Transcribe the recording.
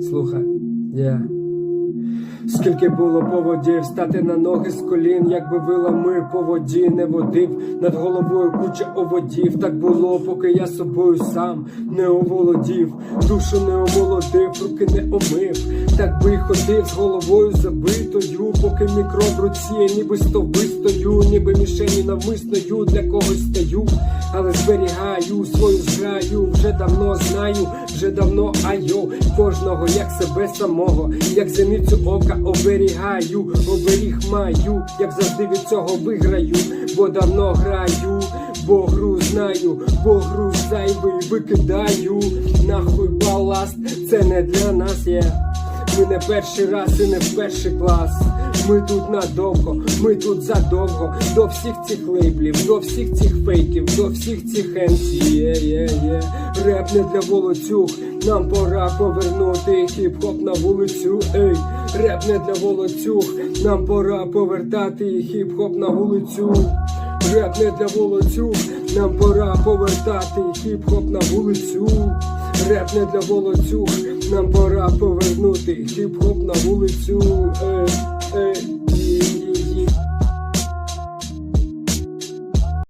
Слухай, я. Скільки було поводів, стати на ноги з колін, якби вила ми по воді не водив, над головою куча оводів. Так було, поки я собою сам не оволодів, душу не омолодив, руки не омив. Так би й ходив з головою забитою, поки мікроб руці, ніби стовби стою, ніби мішені навмисною для когось стаю, але зберігаю свою зграю, вже давно знаю, вже давно айо кожного як себе самого, як зеницю ока оберігаю, оберіг маю, як завжди від цього виграю, бо давно граю, бо гру знаю, бо гру зайвий викидаю, нахуй баласт, це не для нас є. Ми не перший раз і не в перший клас. Ми тут надовго, ми тут задовго. До всіх цих лейблів, до всіх цих фейків, до всіх цих MC, є, є, є. Реп не для волоцюг, нам пора повернути хіп-хоп на вулицю. Ей, реп не для волоцюг, нам пора повертати хіп-хоп на вулицю. Реп не для волоцюг, нам пора повертати хіп-хоп на вулицю. Реп не для волоцюг, нам пора повернути хіп-хоп на вулицю.